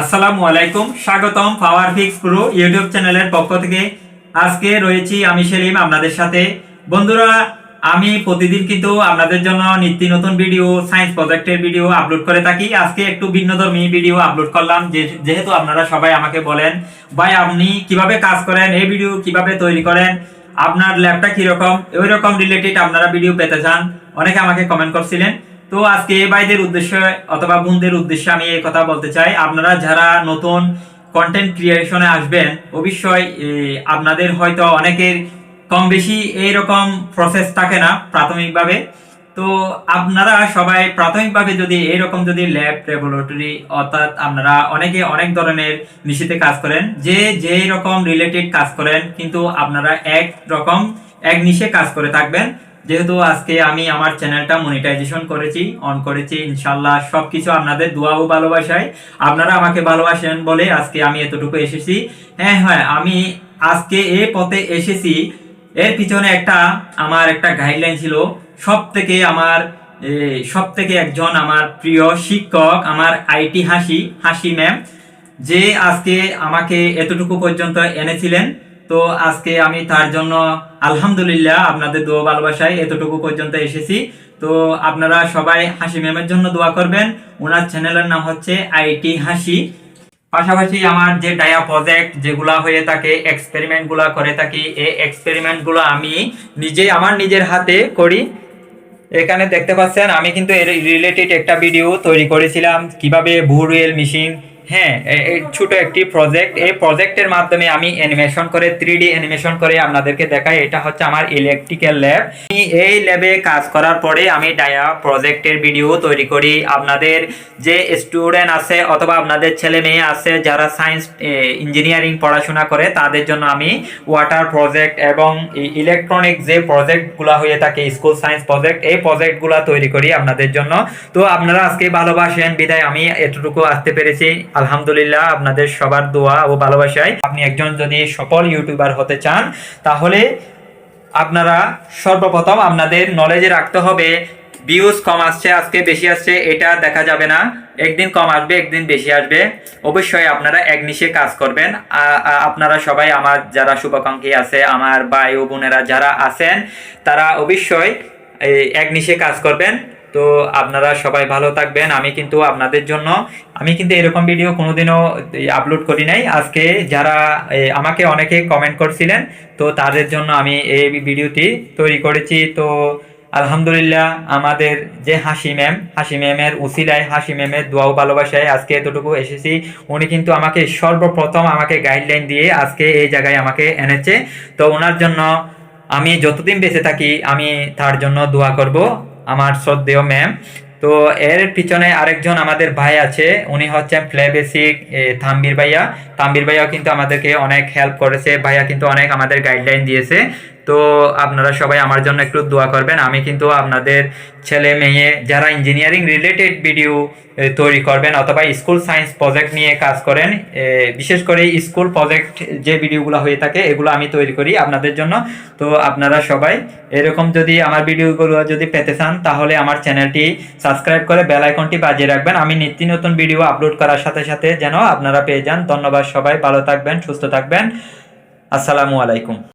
আসসালামু আলাইকুম, স্বাগতম পাওয়ার ফিক্স প্রো ইউটিউব চ্যানেলের পক্ষ থেকে। আজকে রয়েছি আমি সেলিম আপনাদের সাথে। বন্ধুরা, আমি প্রতিদিন কিন্তু আপনাদের জন্য নিত্য নতুন ভিডিও সায়েন্স প্রজেক্টের ভিডিও আপলোড করে থাকি। আজকে একটু ভিন্নধর্মী ভিডিও আপলোড করলাম যেহেতু আপনারা সবাই আমাকে বলেন, ভাই, আপনি কীভাবে কাজ করেন? এই ভিডিও কীভাবে তৈরি করেন? আপনার ল্যাবটা কীরকম? ওই রকম রিলেটেড আপনারা ভিডিও পেতে চান। অনেকে আমাকে কমেন্ট করছিলেন। তো আজকে ভাইদের উদ্দেশ্যে অথবা বোনদের উদ্দেশ্যে আমি এই কথা বলতে চাই। আপনারা যারা নতুন কন্টেন্ট ক্রিয়েশনে আসবেন, অবশ্যই আপনাদের হয়তো অনেকের কম বেশি এইরকম প্রসেস থাকে না প্রাথমিকভাবে। তো আপনারা সবাই প্রাথমিকভাবে যদি এইরকম যদি ল্যাব ল্যাবরেটরি অর্থাৎ আপনারা অনেকে অনেক ধরনের নিশিতে কাজ করেন, যে যেই রকম রিলেটেড কাজ করেন, কিন্তু আপনারা এক রকম, এক নিশে কাজ করে থাকবেন। যেহেতু আজকে আমি আমার চ্যানেলটা মনিটাইজেশন করেছি অন করেছি ইনশাল্লাহ সব কিছু আপনাদের দোয়া ও ভালোবাসায়। আপনারা আমাকে ভালোবাসেন বলে আজকে আমি এতটুকু এসেছি। হ্যাঁ হ্যাঁ আমি আজকে এ পথে এসেছি। এর পিছনে একটা আমার একটা গাইডলাইন ছিল। সব থেকে আমার সব থেকে একজন আমার প্রিয় শিক্ষক, আমার আইটি হাসি হাসি ম্যাম যে আজকে আমাকে এতটুকু পর্যন্ত এনেছিলেন। তো আজকে আমি তার জন্য আলহামদুলিল্লাহ আপনাদের দোয়া ভালোবাসায় এতটুকু পর্যন্ত এসেছি। তো আপনারা সবাই হাসি ম্যামের জন্য দোয়া করবেন। ওনার চ্যানেলের নাম হচ্ছে আইটি হাসি। পাশাপাশি আমার যে ডায়া প্রজেক্ট যেগুলা হয়ে থাকে এক্সপেরিমেন্টগুলা করে থাকি, এই এক্সপেরিমেন্টগুলো আমি নিজে, আমার নিজের হাতে করি। এখানে দেখতে পাচ্ছেন, আমি কিন্তু এর রিলেটেড একটা ভিডিও তৈরি করেছিলাম। কীভাবে ভুরুয়েল মেশিন হ্যাঁ ছোট একটি প্রজেক্ট এই প্রজেক্টের মাধ্যমে আমি অ্যানিমেশন করে থ্রি ডি অ্যানিমেশন করে আপনাদেরকে দেখাই। এটা হচ্ছে আমার ইলেকট্রিক্যাল ল্যাব এই ল্যাবে কাজ করার পরে আমি ডায়া প্রজেক্টের ভিডিও তৈরি করি। আপনাদের যে স্টুডেন্ট আছে অথবা আপনাদের ছেলে মেয়ে আছে, যারা সায়েন্স ইঞ্জিনিয়ারিং পড়াশোনা করে, তাদের জন্য আমি ওয়াটার প্রজেক্ট এবং ইলেকট্রনিক যে প্রজেক্টগুলো হয়ে থাকে স্কুল সায়েন্স প্রজেক্ট এই প্রজেক্টগুলো তৈরি করি আপনাদের জন্য। তো আপনারা আজকে ভালোবাসেন, বিদায়। আমি এতটুকু আসতে পেরেছি। আলহামদুলিল্লাহ, আপনাদের সবার দোয়া ও ভালোবাসায়। আপনি একজন যদি সফল ইউটিউবার হতে চান, তাহলে আপনারা সর্বপ্রথম আপনাদের নলেজে রাখতে হবে ভিউজ কম আসছে, আজকে বেশি আসছে, এটা দেখা যাবে না। একদিন কম আসবে, একদিন বেশি আসবে। অবশ্যই আপনারা এক নিশে কাজ করবেন। আপনারা সবাই আমার যারা শুভাকাঙ্ক্ষী আছে, আমার ভাই ও বোনেরা যারা আছেন, তারা অবশ্যই এক নিশে কাজ করবেন। তো আপনারা সবাই ভালো থাকবেন। আমি কিন্তু আপনাদের জন্য, আমি কিন্তু এরকম ভিডিও কোনোদিনও আপলোড করি নাই। আজকে যারা আমাকে অনেকে কমেন্ট করছিলেন, তো তাদের জন্য আমি এই ভিডিওটি তৈরি করেছি। তো আলহামদুলিল্লাহ আমাদের যে হাসি ম্যাম, হাসি ম্যামের উসিলায়, হাসি ম্যামের দোয়াও, ভালোবাসায় আজকে এতটুকু এসেছি। উনি কিন্তু আমাকে সর্বপ্রথম আমাকে গাইডলাইন দিয়ে আজকে এই জায়গায় আমাকে এনেছে। তো ওনার জন্য আমি যতদিন বেঁচে থাকি, আমি তার জন্য দোয়া করব। আমার শ্রদ্ধেয় ম্যাম তো এর পিছনে আরেকজন আমাদের ভাই আছে, উনি হচ্ছেন প্লে বেসিক থাম্বির ভাইয়া। থাম্বির ভাইয়াও কিন্তু আমাদেরকে অনেক হেল্প করেছে, ভাইয়া কিন্তু অনেক আমাদের গাইডলাইন দিয়েছে। তো আপনারা সবাই আমার জন্য একটু দোয়া করবেন। আমি কিন্তু আপনাদের ছেলে মেয়ে যারা ইঞ্জিনিয়ারিং রিলেটেড ভিডিও তৈরি করবেন অথবা স্কুল সায়েন্স প্রজেক্ট নিয়ে কাজ করেন বিশেষ করে স্কুল প্রজেক্ট যে ভিডিওগুলো হয়ে থাকে, এগুলো আমি তৈরি করি আপনাদের জন্য। তো আপনারা সবাই এরকম যদি আমার ভিডিওগুলো যদি পেতে চান, তাহলে আমার চ্যানেলটি সাবস্ক্রাইব করে বেল আইকনটি বাজিয়ে রাখবেন। আমি নিত্য নতুন ভিডিও আপলোড করার সাথে সাথে যেন আপনারা পেয়ে যান। ধন্যবাদ সবাই, ভালো থাকবেন, সুস্থ থাকবেন। আসসালামু আলাইকুম।